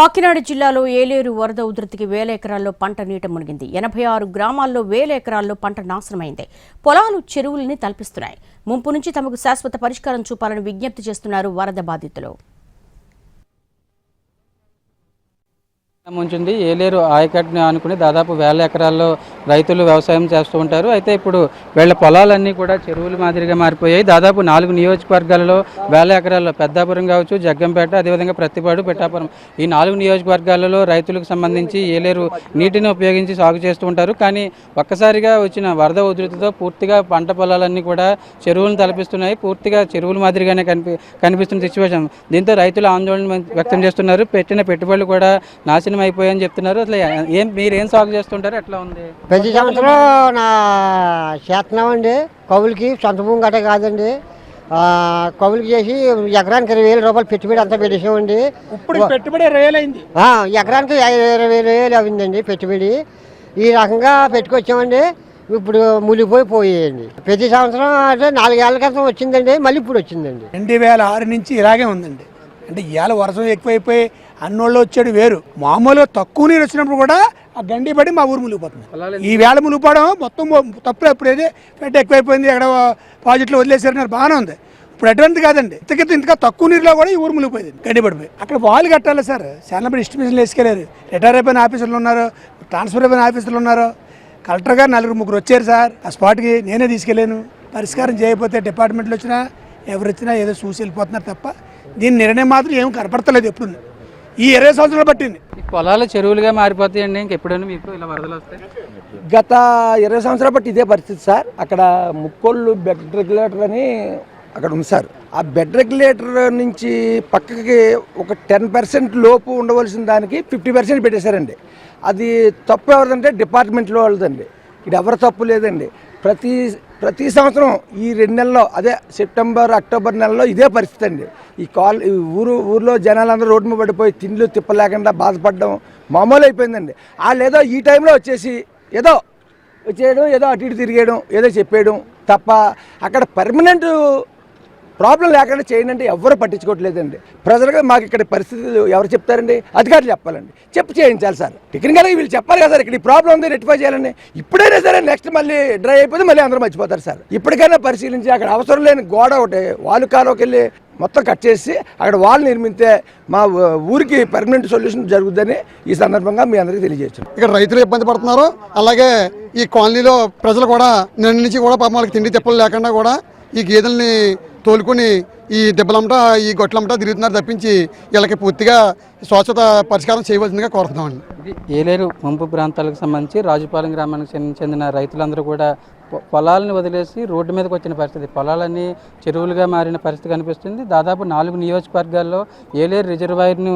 కాకినాడ జిల్లాలో ఏలేరు వరద ఉధృతికి వేల ఎకరాల్లో పంట నీట మునిగింది. ఎనభై ఆరు గ్రామాల్లో వేల ఎకరాల్లో పంట నాశనమైంది. పొలాలు చెరువుల్ని తలపిస్తున్నాయి. ముంపు నుంచి తమకు శాశ్వత పరిష్కారం చూపాలని విజ్ఞప్తి చేస్తున్నారు వరద బాధితులు. ముంచుంది ఏలేరు ఆయకట్టుని ఆనుకుని దాదాపు వేల ఎకరాల్లో రైతులు వ్యవసాయం చేస్తూ ఉంటారు. అయితే ఇప్పుడు వీళ్ళ పొలాలన్నీ కూడా చెరువులు మాదిరిగా మారిపోయాయి. దాదాపు నాలుగు నియోజకవర్గాలలో వేల ఎకరాల్లో పెద్దాపురం కావచ్చు జగ్గంపేట అదేవిధంగా ప్రతిపాడు పెట్టాపురం ఈ నాలుగు నియోజకవర్గాలలో రైతులకు సంబంధించి ఏలేరు నీటిని ఉపయోగించి సాగు చేస్తూ ఉంటారు. కానీ ఒక్కసారిగా వచ్చిన వరద ఉధృతితో పూర్తిగా పంట పొలాలన్నీ కూడా చెరువులను తలపిస్తున్నాయి. పూర్తిగా చెరువుల మాదిరిగానే కనిపి కనిపిస్తున్న సిచ్యువేషన్ దీంతో రైతులు ఆందోళన వ్యక్తం చేస్తున్నారు. పెట్టిన పెట్టుబడులు కూడా నాశనం అయిపోయాయని చెప్తున్నారు. అసలు ఏం మీరు ఏం సాగు చేస్తుంటారు? ఎట్లా ఉంది? ప్రతి సంవత్సరం నా చేస్తున్నామండి. కవులకి సొంత భూమి గట్ట కాదండి. ఆ, కవులకి చేసి ఎకరానికి ఇరవై వేల రూపాయలు పెట్టుబడి అంతా పెట్టేసామండి. ఇప్పుడు పెట్టుబడి రేలైంది ఆ, ఎకరానికి ఇరవై వేల వేలు అయిందండి పెట్టుబడి. ఈ రకంగా పెట్టుకొచ్చామండి. ఇప్పుడు మునిగిపోయి పోయేయండి. ప్రతి సంవత్సరం అంటే నాలుగేళ్ళ క్రితం వచ్చిందండి. మళ్ళీ ఇప్పుడు వచ్చిందండి. రెండు వేల ఆరు నుంచి ఇలాగే ఉందండి. అంటే ఇవాళ వర్షం ఎక్కువైపోయి అన్నోళ్ళు వచ్చాడు వేరు. మామూలుగా తక్కువ నీరు వచ్చినప్పుడు కూడా ఆ గండి పడి మా ఊరు మునిగిపోతుంది. ఈ వేళ మునిగిపోవడం మొత్తం తప్పులు ఎప్పుడు ఏది పెట్టి ఎక్కువైపోయింది ఎక్కడ ప్రాజెక్టులు వదిలేసారన్నారు బాగానే ఉంది. ఇప్పుడు అటువంటి కాదండి. ఇంతకింత ఇంతగా తక్కువ నీరులో కూడా ఈ ఊరు మునిగిపోయింది గండి పడిపోయి. అక్కడ వాళ్ళు కట్టాలి సార్. చాలా ఎస్టిమేషన్లు వేసుకెళ్ళారు. రిటైర్ అయిపోయిన ఆఫీసర్లు ఉన్నారు ట్రాన్స్ఫర్ అయిపోయిన ఆఫీసర్లు ఉన్నారు. కలెక్టర్ గారు నలుగురు ముగ్గురు వచ్చారు సార్. ఆ స్పాట్కి నేనే తీసుకెళ్ళాను. పరిష్కారం చేయకపోతే డిపార్ట్మెంట్లు వచ్చినా ఎవరు వచ్చినా ఏదో చూసి వెళ్ళిపోతున్నారు తప్ప దీని నిర్ణయం మాత్రం ఏం కనపడతలేదు ఎప్పుడు ఈ ఇరవై సంవత్సరాలు పట్టింది. ఈ పొలాలు చెరువులుగా మారిపోతాయండి ఇంకెప్పుడైనా మీకు ఇలా వరదలు వస్తాయి గత ఇరవై సంవత్సరాల బట్టి ఇదే పరిస్థితి సార్. అక్కడ ముక్కోళ్ళు బెడ్ రెగ్యులేటర్ అని అక్కడ ఉంది సార్. ఆ బెడ్ రెగ్యులేటర్ నుంచి పక్కకి ఒక టెన్ పర్సెంట్ లోపు ఉండవలసిన దానికి ఫిఫ్టీ పర్సెంట్ పెట్టేశారండి. అది తప్పు ఎవరిదంటే డిపార్ట్మెంట్లో వాళ్ళదండి. ఇక్కడ ఎవరు తప్పు లేదండి. ప్రతి ప్రతి సంవత్సరం ఈ రెండు నెలల్లో అదే సెప్టెంబర్ అక్టోబర్ నెలలో ఇదే పరిస్థితి అండి. ఈ కాల్ ఈ ఊరు ఊర్లో జనాలందరూ రోడ్డు మీద పడిపోయి తిండ్లు తిప్పలేకుండా బాధపడడం మామూలు అయిపోయిందండి వాళ్ళు ఏదో ఈ టైంలో వచ్చేసి ఏదో వచ్చేయడం ఏదో అటు ఇటు తిరిగేయడం ఏదో చెప్పేయడం తప్ప అక్కడ పర్మనెంట్ ప్రాబ్లం లేకుండా చేయండి అంటే ఎవరు పట్టించుకోవట్లేదండి. ప్రజలుగా మాకు ఇక్కడ పరిస్థితులు ఎవరు చెప్తారండి? అధికారులు చెప్పాలండి. చెప్పి చేయించాలి సార్. టెక్నికల్గా వీళ్ళు చెప్పాలి కదా సార్ ఇక్కడ ఈ ప్రాబ్లం ఉంది రెక్టిఫై చేయాలని. ఇప్పుడైనా సరే నెక్స్ట్ మళ్ళీ డ్రై అయిపోతే మళ్ళీ అందరూ మర్చిపోతారు సార్. ఇప్పటికైనా పరిశీలించి అక్కడ అవసరం లేని గోడ ఒకటి వాళ్ళు కాలువకి వెళ్ళి మొత్తం కట్ చేసి అక్కడ వాళ్ళు నిర్మితే మా ఊరికి పర్మనెంట్ సొల్యూషన్ జరుగుతుందని ఈ సందర్భంగా మీ అందరికీ తెలియజేయచ్చు ఇక్కడ రైతులు ఇబ్బంది పడుతున్నారు. అలాగే ఈ కాలనీలో ప్రజలు కూడా నిన్న నుంచి కూడా పాపం వాళ్ళకి తిండి తిప్పలు లేకుండా కూడా ఈ గేదెల్ని తోలుకొని ఈ దెబ్బలమ్మట ఈ గొట్లమ్మట తిరుగుతున్నారు తప్పించి వీళ్ళకి పూర్తిగా శాశ్వత పరిష్కారం చేయవలసిందిగా కోరుతున్నామండి. ఏలేరు ముంపు ప్రాంతాలకు సంబంధించి రాజుపాలెం గ్రామానికి చెందిన- చెందిన రైతులందరూ కూడా పొలాలను వదిలేసి రోడ్డు మీదకి వచ్చిన పరిస్థితి. పొలాలన్నీ చెరువులుగా మారిన పరిస్థితి కనిపిస్తుంది. దాదాపు నాలుగు నియోజకవర్గాల్లో ఏలేరు రిజర్వాయర్ను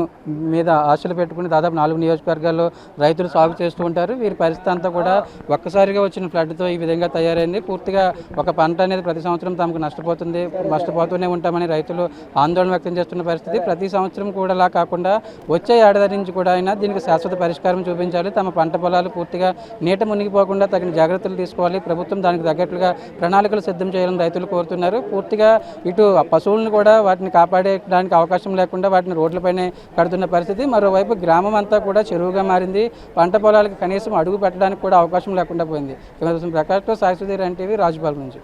మీద ఆశలు పెట్టుకుని దాదాపు నాలుగు నియోజకవర్గాల్లో రైతులు సాగు చేస్తూ ఉంటారు. వీరి పరిస్థితి అంతా కూడా ఒక్కసారిగా వచ్చిన ఫ్లడ్తో ఈ విధంగా తయారైంది. పూర్తిగా ఒక పంట అనేది ప్రతి సంవత్సరం తమకు నష్టపోతుంది నష్టపోతూనే ఉంటామని రైతులు ఆందోళన వ్యక్తం చేస్తున్న పరిస్థితి. ప్రతి సంవత్సరం కూడా కాకుండా వచ్చే ఏడాది నుంచి కూడా అయినా దీనికి శాశ్వత పరిష్కారం చూపించాలి. తమ పంట పొలాలు పూర్తిగా నీట మునిగిపోకుండా తగిన జాగ్రత్తలు తీసుకోవాలి. ప్రభుత్వం దానికి తగ్గట్లుగా ప్రణాళికలు సిద్ధం చేయాలని రైతులు కోరుతున్నారు. పూర్తిగా ఇటు పశువులను కూడా వాటిని కాపాడేయడానికి అవకాశం లేకుండా వాటిని రోడ్లపైనే కడుతున్న పరిస్థితి. మరోవైపు గ్రామం అంతా కూడా చెరువుగా మారింది. పంట పొలాలకు కనీసం అడుగు పెట్టడానికి కూడా అవకాశం లేకుండా పోయింది. ప్రకాష్తో సాయి సుధీర్ ఎన్టీవీ రాజుపాల నుంచి.